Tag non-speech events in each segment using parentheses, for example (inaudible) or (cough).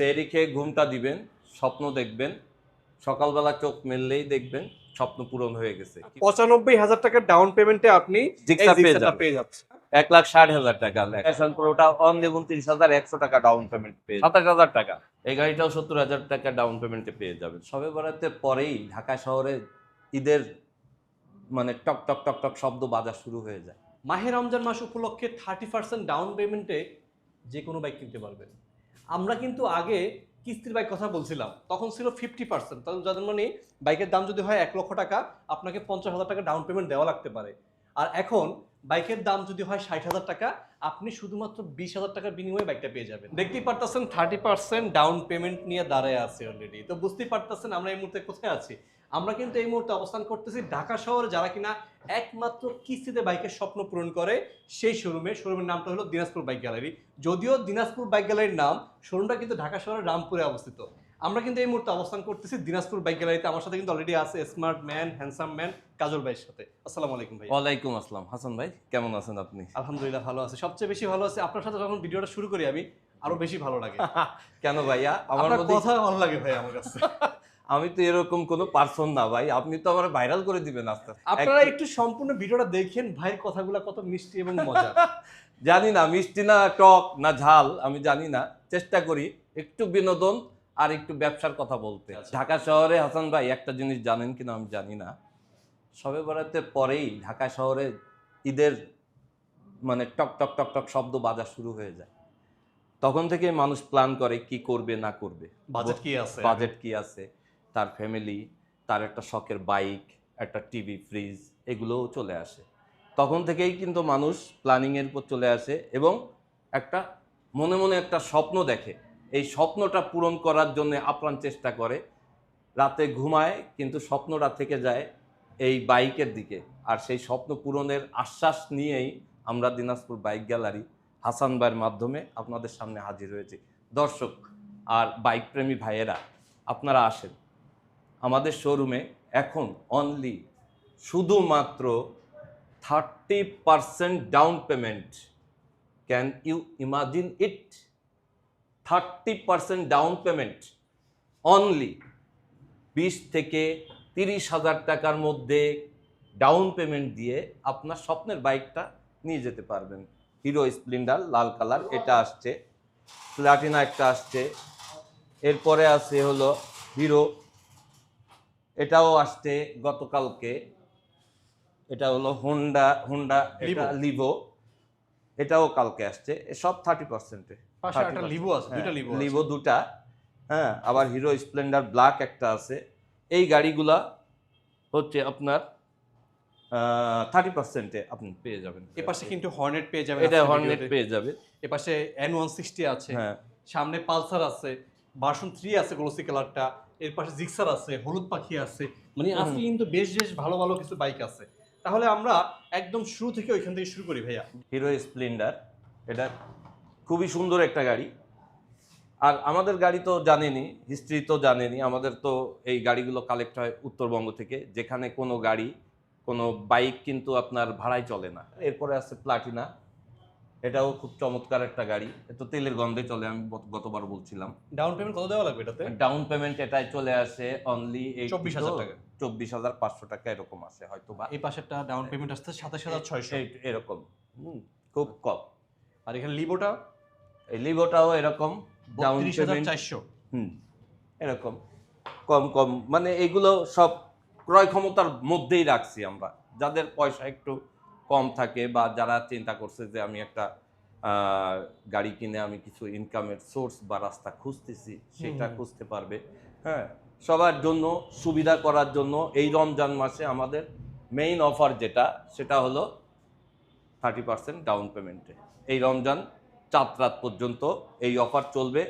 সেরি খেয়ে ঘুমটা দিবেন স্বপ্ন দেখবেন সকালবেলা চোখ মেললেই দেখবেন স্বপ্ন পূরণ হয়ে গেছে। পঁচানব্বই হাজার টাকার ডাউন পেমেন্টে আপনি পেয়ে যাচ্ছেন। এক লাখ ষাট হাজার টাকা ফ্যাশন প্রোটা অনলি উনত্রিশ হাজার একশো টাকা ডাউন পেমেন্ট পেয়ে সাতাশ হাজার টাকা। এই গাড়িটাও সত্তর হাজার টাকা ডাউন পেমেন্টে পেয়ে যাবেন। সবে বেড়াতে পরেই ঢাকা শহরে ঈদের মানে টক টক টক টক শব্দ বাজা শুরু হয়ে যায়। মাহে রমজান মাস উপলক্ষে থার্টি পার্সেন্ট ডাউন পেমেন্টে যে কোনো বাইক কিনতে পারবেন। আমরা কিন্তু আগে কিস্তির বাইক কথা বলছিলাম, তখন ছিল ফিফটি পার্সেন্ট তখন যাদের মানে বাইকের দাম যদি হয় এক লক্ষ টাকা, আপনাকে পঞ্চাশ হাজার টাকা ডাউন পেমেন্ট দেওয়া লাগতে পারে। আর এখন বাইকের দাম যদি হয় ষাট হাজার টাকা, আপনি শুধুমাত্র বিশ হাজার টাকার বিনিময়ে বাইকটা পেয়ে যাবেন। দেখতেই পারতেছেন থার্টি পার্সেন্ট ডাউন পেমেন্ট নিয়ে দাঁড়ায় আছে অলরেডি তো বুঝতেই পারতেছেন আমরা এই মুহূর্তে কোথায় আছি। আমরা কিন্তু এই মুহূর্তে অবস্থান করতেছি ঢাকা শহরে যারা কিনা একমাত্র কিস্তিতে বাইকের স্বপ্ন পূরণ করে সেই শোরুমে শোরুমের নামটা হলো দিনাজপুর বাইক গ্যালারি। যদিও দিনাজপুর বাইক গ্যালারির নাম শোরুমটা কিন্তু ঢাকা শহরের রামপুরে অবস্থিত। আমরা কিন্তু এই মুহূর্তে অবস্থান করতেছি দিনাজপুর বাইক গ্যালারিতে। আমার সাথে কিন্তু অলরেডি আছে smart man handsome man Kajal ভাইয়ের সাথে। আসসালামু আলাইকুম ভাই। ওয়ালাইকুম আসসালাম। হাসান ভাই কেমন আছেন আপনি? আলহামদুলিল্লাহ ভালো আছে। সবচেয়ে বেশি ভালো আছে আপনার সাথে যখন ভিডিওটা শুরু করি আমি আরও বেশি ভালো লাগে। (laughs) কেন ভাইয়া? আমার কথা ভালো লাগে ভাই আমার কাছে। (laughs) আমি তো এরকম কোনো পার্সন না ভাই। আপনি তো আমার ভাইরাল করে দিবেন আস্তে। আপনারা একটু সম্পূর্ণ ভিডিওটা দেখেন ভাইয়ের কথাগুলো কত মিষ্টি এবং মজা (laughs) জানি না মিষ্টি না টক না ঝাল আমি জানি না। চেষ্টা করি একটু বিনোদন আর একটু ব্যবসার কথা বলতে। আচ্ছা। ঢাকা শহরে হাসান ভাই একটা জিনিস জানেন কিনা আমি জানি না। সবে বেড়াতে পরেই ঢাকা শহরে ঈদের মানে টক টক টক টক শব্দ বাজা শুরু হয়ে যায়। তখন থেকে মানুষ প্ল্যান করে কি করবে না করবে। বাজেট কি আছে? বাজেট কি আছে? তার ফ্যামিলি তার একটা শখের বাইক একটা টিভি ফ্রিজ এগুলোও চলে আসে। তখন থেকেই কিন্তু মানুষ প্ল্যানিংয়ের উপর চলে আসে এবং একটা, মনে মনে একটা স্বপ্ন দেখে। এই স্বপ্নটা পূরণ করার জন্য আপ্রাণ চেষ্টা করে। রাতে ঘুমায়, কিন্তু স্বপ্নটা থেকে যায় এই বাইকের দিকে। আর সেই স্বপ্ন পূরণের আশ্বাস নিয়েই আমরা দিনাজপুর বাইক গ্যালারি হাসান ভাইয়ের মাধ্যমে আপনাদের সামনে হাজির হয়েছি। দর্শক আর বাইক প্রেমী ভাইয়েরা, আপনারা আসেন। আমাদের শোরুমে এখন অনলি শুধুমাত্র thirty percent down payment can you imagine it thirty percent down payment only বিশ থেকে তিরিশ হাজার টাকার মধ্যে ডাউন পেমেন্ট দিয়ে আপনার স্বপ্নের বাইকটা নিয়ে যেতে পারবেন। হিরো স্প্লেন্ডার লাল কালার, এটা আসছে। প্লাটিনা একটা আসছে। এরপরে আছে হলো হিরো এটাও আসছে গতকালকে। এটা হলো হোন্ডা হোন্ডা এটা লিভো এটাও কালকে আসছে। সব থার্টি পার্সেন্টে লিভো দুটা। হ্যাঁ আবার হিরো স্প্লেন্ডার ব্ল্যাক একটা আছে। এই গাড়িগুলা হচ্ছে আপনার থার্টি পার্সেন্টে আপনি পেয়ে যাবেন। এ পাশে কিন্তু হর্নেট পেয়ে যাবেন এটা হর্নেট পেয়ে যাবে। এ পাশে এন ওয়ান সিক্সটি আছে। হ্যাঁ। সামনে পালসার আছে। ভার্সন থ্রি আছে গ্লোসি কালারটা এর পাশে জিক্সার আছে হলুদ পাখি আছে মানে আজকে কিন্তু বেশ বেশ ভালো ভালো কিছু বাইক আছে। তাহলে আমরা একদম শুরু থেকে ওইখান থেকে শুরু করি ভাইয়া। হিরো স্প্লেন্ডার এটা খুবই সুন্দর একটা গাড়ি। আর আমাদের গাড়ি তো জানেনি হিস্ট্রি তো জানেনি আমাদের তো এই গাড়িগুলো কালেক্ট হয় উত্তরবঙ্গ থেকে যেখানে কোনো গাড়ি কোনো বাইক কিন্তু আপনার ভাড়ায় চলে না। এরপরে আছে প্লাটিনা এটাও খুব চমৎকার একটা গাড়ি। তো তেলের গন্ধে চলে আমি গত- গতবার বলছিলাম। ডাউন পেমেন্ট কত দেওয়া লাগবে এটাতে? ডাউন পেমেন্ট এটাই চলে আসে অনলি 24,000 টাকা। চব্বিশ হাজার পাঁচশো টাকা এরকম আসে হয়তো বা এই পাশেরটা ডাউন পেমেন্ট আসছে সাতাশ হাজার ছয়শো। এরকম। খুব কম। আর এখানে লিবোটা এই লিভোটাও এরকম ডাউন হাজার পেমেন্ট চারশো। হুম এরকম। কম কম। মানে এগুলো সব ক্রয় ক্ষমতার মধ্যেই রাখছি আমরা। যাদের পয়সা একটু কম থাকে বা যারা চিন্তা করছে যে আমি একটা গাড়ি কিনে আমি কিছু ইনকামের সোর্স বা রাস্তা খুঁজতেছি সেটা খুঁজতে পারবে। হ্যাঁ সবার জন্য সুবিধা করার জন্য এই রমজান মাসে আমাদের মেইন অফার যেটা সেটা হলো থার্টি পার্সেন্ট ডাউন পেমেন্টে এই রমজান চাঁদ রাত পর্যন্ত এই অফার চলবে।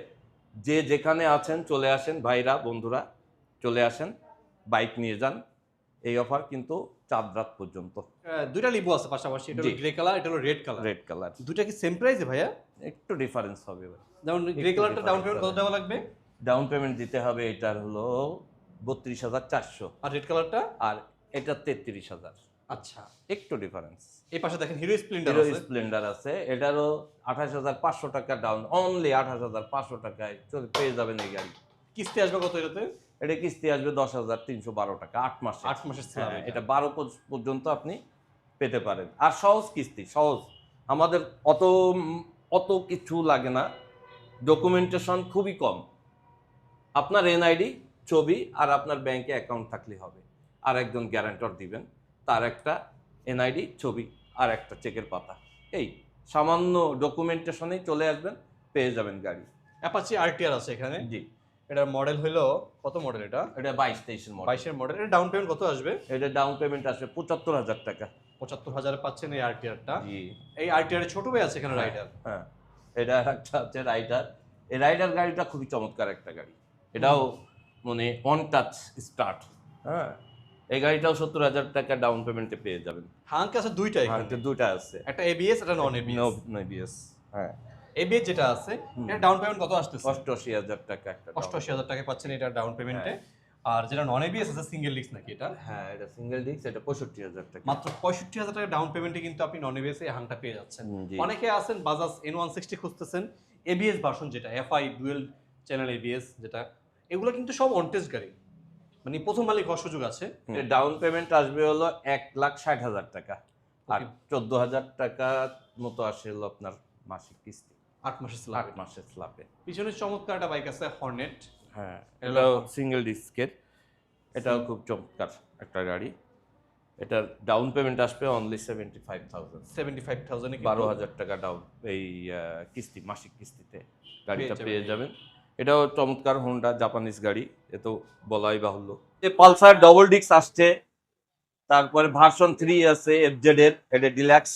যে যেখানে আছেন চলে আসেন ভাইরা বন্ধুরা চলে আসেন বাইক নিয়ে যান। এই অফার কিন্তু চাঁদ রাত পর্যন্ত। দুইটা লিবো আছে পাশাপাশি এটা হলো গ্রে কালার এটা হলো রেড কালার রেড কালার দুইটা কি সেম প্রাইসে ভাইয়া? একটু ডিফারেন্স হবে যেমন গ্রে কালারটা ডাউন পেমেন্ট কত দেওয়া লাগবে? ডাউন পেমেন্ট দিতে হবে এটার হলো বত্রিশ হাজার চারশো। আর রেড কালারটা আর এটা তেত্রিশ হাজার। আচ্ছা। একটু ডিফারেন্স এই পাশে দেখেন হিরো স্প্লেন্ডার হিরো স্প্লেন্ডার আছে। এটারও আঠাশ হাজার পাঁচশো টাকা ডাউন অনলি আঠাশ হাজার পাঁচশো টাকায় চলে পেয়ে যাবেন এই গাড়ি। কিস্তি আসবে কত এটাতে? এটা কিস্তি আসবে দশ হাজার তিনশো বারো টাকা আট মাসে আট মাসের হ্যাঁ, এটা বারো পর্য- পর্যন্ত আপনি পেতে পারেন। আর সহজ কিস্তি সহজ। আমাদের অত অত কিছু লাগে না। ডকুমেন্টেশন খুবই কম। আপনার এনআইডি ছবি আর আপনার ব্যাংকে অ্যাকাউন্ট থাকলে হবে। আর একজন গ্যারান্টর দিবেন তার একটা এনআইডি ছবি আর একটা চেকের পাতা। এই সামান্য ডকুমেন্টেশনেই চলে আসবেন পেয়ে যাবেন গাড়ি। অ্যাপাচি আরটিআর আছে এখানে। জি। এটার মডেল হলো কত মডেল এটা? এটা বাইশ তেইশের মডেল বাইশের মডেল এটা ডাউন পেমেন্ট কত আসবে? এটা ডাউন পেমেন্ট আসবে পঁচাত্তর হাজার টাকা। পঁচাত্তর হাজারে পাচ্ছেন এই আরটিআরটা জি। এই আরটিআর ছোট ভাই আছে এখানে রাইডার হ্যাঁ। এটা একটা হচ্ছে রাইডার এই রাইডার গাড়িটা খুবই চমৎকার একটা গাড়ি। এটাও মানে অন টাচ স্টার্ট হ্যাঁ। এই গাড়িটাও সত্তর হাজার টাকা ডাউন পেমেন্টে পেয়ে যাবেন। হাঙ্ক আছে দুইটা এখানে। হ্যাঁ দুটা আছে। একটা এবিএস একটা নন এবিএস বিএস হ্যাঁ। এবিএস যেটা আছে এটা ডাউন পেমেন্ট কত আসতেছে? অষ্টআশি হাজার টাকা একটা টাকা পাচ্ছেন এটা ডাউন পেমেন্টে আর যেটা নন এবিএস আছে সিঙ্গেল ডিস্ক নাকি এটা? হ্যাঁ এটা সিঙ্গেল ডিস্ক এটা টাকা। মাত্র টাকা ডাউন পেমেন্টে কিন্তু আপনি নন এবিএস এই হাংটা পেয়ে যাচ্ছেন। অনেকে আছেন বাজাজ এন ওয়ান সিক্সটি খুঁজতেছেন এবিএস ভার্সন যেটা এফআই ডুয়েল চ্যানেল এবিএস যেটা এগুলো কিন্তু সব অনটেস্ট গাড়ি। মানে প্রথম মালিক হওয়ার সুযোগ আছে। ডাউন পেমেন্ট আসবে হলো এক লাখ ষাট হাজার টাকা। আর চোদ্দ হাজার টাকা মতো আসে হলো আপনার মাসিক কিস্তি। আট মাসের আট মাসের স্ল্যাবে পিছনে চমৎকার একটা বাইক আছে হর্নেট হ্যাঁ এটাও সিঙ্গেল ডিস্কের এটাও খুব চমৎকার একটা গাড়ি। এটার ডাউন পেমেন্ট আসবে only seventy five thousand seventy five thousand বারো হাজার টাকা ডাউন এই কিস্তি মাসিক কিস্তিতে গাড়িটা পেয়ে যাবেন। এটাও চমৎকার হোন্ডা জাপানিজ গাড়ি এ তো বলাই বাহুল্য। যে পালসার ডবল ডিস্ক আসছে তারপরে ভার্সন থ্রি আছে এফজেড এর এটা ডিলাক্স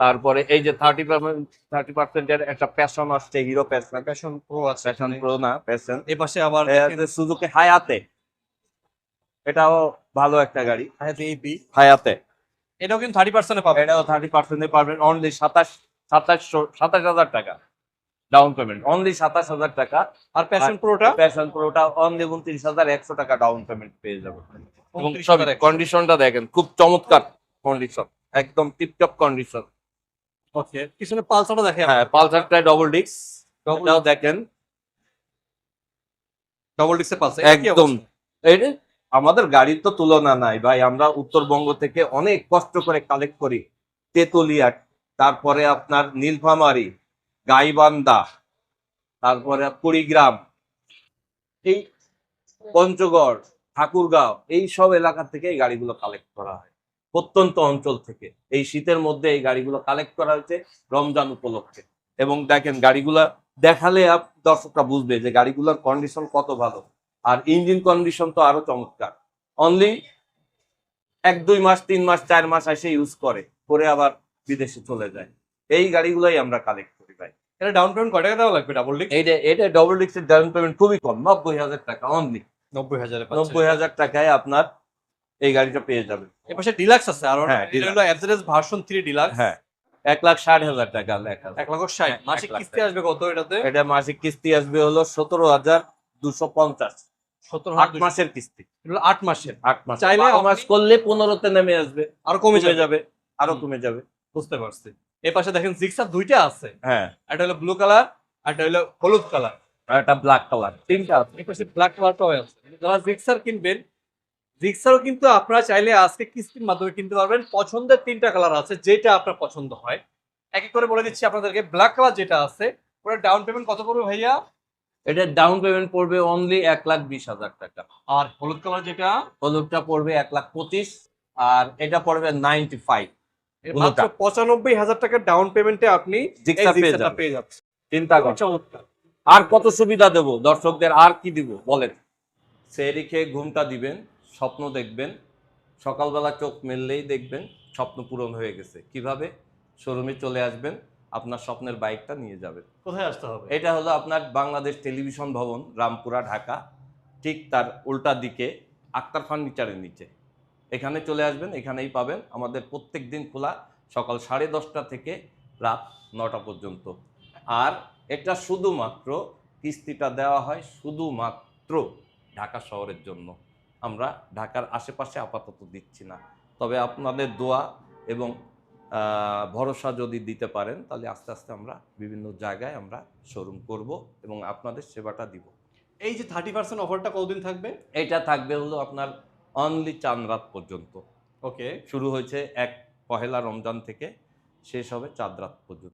তারপরে এই যে থার্টি পার্সেন্ট থার্টি পার্সেন্টের একটা প্যাশন আসছে হিরো প্যাশন প্যাশন প্রো আছে প্যাশন প্রো না প্যাশন এই পাশে আবার সুজুকি হায়াতে এটাও ভালো একটা গাড়ি। হায়াতে AB হায়াতে এটাও কিন্তু থার্টি পার্সেন্টে পাবেন। এটাও থার্টি পার্সেন্টে পারবেন অনলি সাতাশ সাতাশশো সাতাশ হাজার টাকা। ডাউন পেমেন্ট অনলি সাতাশ হাজার টাকা। আর প্যাশন প্রোটা প্যাশন প্রোটা অনলি উনত্রিশ হাজার একশো টাকা ডাউন পেমেন্ট পেয়ে যাবে এবং 29,100 কন্ডিশনটা দেখেন খুব চমৎকার কন্ডিশন একদম টিপটপ কন্ডিশন ওকে পিছনে পালসারটা দেখে হ্যাঁ পালসারটা ডবল Double এটাও দেখেন। ডবল ডিক্সের পালসার একদম। আমাদের গাড়ির তো তুলনা নাই ভাই। আমরা উত্তরবঙ্গ থেকে অনেক কষ্ট করে কালেক্ট করি। তেতুলিয়া তারপরে আপনার নীলফামারি গাইবান্ধা তারপরে কুড়িগ্রাম এই পঞ্চগড় ঠাকুরগাঁও এই সব এলাকা থেকে এই গাড়িগুলো কালেক্ট করা হয়। প্রত্যন্ত অঞ্চল থেকে। এই শীতের মধ্যে এই গাড়িগুলো কালেক্ট করা হয়েছে রমজান উপলক্ষে। এবং দেখেন গাড়িগুলা দেখালে দর্শকরা বুঝবে যে গাড়িগুলোর কন্ডিশন কত ভালো। আর ইঞ্জিন কন্ডিশন তো আরও চমৎকার। অনলি এক দুই মাস তিন মাস চার মাস এসে ইউজ করে করে আবার বিদেশে চলে যায়। এই গাড়িগুলোই আমরা কালেক্ট করি ভাই। এটা ডাউন পেমেন্ট কয় টাকা দেওয়া লাগবে? ডাবল ডিক্স এইটা এটা ডবল ডিক্সের ডাউন পেমেন্ট খুবই কম নব্বই হাজার টাকা অনলি নব্বই হাজারে নব্বই হাজার টাকায় আপনার এই গাড়িটা পেয়ে যাবেন। এর পাশে ডিলাক্স আছে আর এটা হলো এফজেডএস ভার্সন 3 ডিলাক্স হ্যাঁ। এক লাখ ষাট হাজার টাকা লেখা এক লাখ ষাট মাসিক কিস্তি আসবে কত এটাতে? এটা মাসিক কিস্তি আসবে হলো সতেরো হাজার দুশো পঞ্চাশ। আট মাসের কিস্তি। আট মাসের। আট মাস চাইলে চাইলে মাস করলে পনেরোতে নেমে আসবে। আর কমে যাবে। আরও কমে যাবে। বুঝতে পারছি। পাশে দেখেন জিক্সার দুইটা আছে। হ্যাঁ। একটা হলো ব্লু কালার আর একটা হলো হলুদ কালার আর একটা ব্ল্যাক কালার তিনটা আছে। ব্ল্যাক কালারটাও আছে যারা জিক্সার কিনবেন জিক্সারও কিন্তু আপনারা চাইলে আজকে কিস্তির মাধ্যমে কিনতে পারবেন। পছন্দের তিনটা কালার আছে যেটা আপনার পছন্দ হয়। এক এক করে বলে দিচ্ছি আপনাদেরকে ব্ল্যাক কালার যেটা আছে ওটা ডাউন পেমেন্ট কত পড়বে ভাইয়া? এটা ডাউন পেমেন্ট পড়বে অনলি এক লাখ বিশ হাজার টাকা। আর হলুদ কালার যেটা? হলুদটা পড়বে এক লাখ পঁচিশ আর এটা পড়বে নাইনটি ফাইভ মাত্র পঁচানব্বই হাজার টাকার ডাউন পেমেন্টে আপনি পেয়ে যাচ্ছেন। চিন্তা কর আর কত সুবিধা দেব? দর্শকদের আর কি দিব? বলেন। সে রেখে ঘুমটা দিবেন। স্বপ্ন দেখবেন সকালবেলা চোখ মেললেই দেখবেন স্বপ্ন পূরণ হয়ে গেছে। কীভাবে? শোরুমে চলে আসবেন আপনার স্বপ্নের বাইকটা নিয়ে যাবেন। কোথায় আসতে হবে? এটা হলো আপনার বাংলাদেশ টেলিভিশন ভবন রামপুরা ঢাকা। ঠিক তার উল্টা দিকে আক্তার ফার্নিচারের নিচে। এখানে চলে আসবেন এখানেই পাবেন। আমাদের প্রত্যেক দিন খোলা সকাল সাড়ে দশটা থেকে রাত নটা পর্যন্ত। আর এটা শুধুমাত্র কিস্তিটা দেওয়া হয় শুধুমাত্র ঢাকা শহরের জন্য। আমরা ঢাকার আশেপাশে আপাতত দিচ্ছি না। তবে আপনাদের দোয়া এবং ভরসা যদি দিতে পারেন তাহলে আস্তে আস্তে আমরা বিভিন্ন জায়গায় আমরা শোরুম করব এবং আপনাদের সেবাটা দিব। এই যে থার্টি পার্সেন্ট অফারটা কতদিন থাকবে? এটা থাকবে হলো আপনার অনলি চাঁদ রাত পর্যন্ত। ওকে শুরু হয়েছে এক পহেলা রমজান থেকে শেষ হবে চাঁদ রাত পর্যন্ত।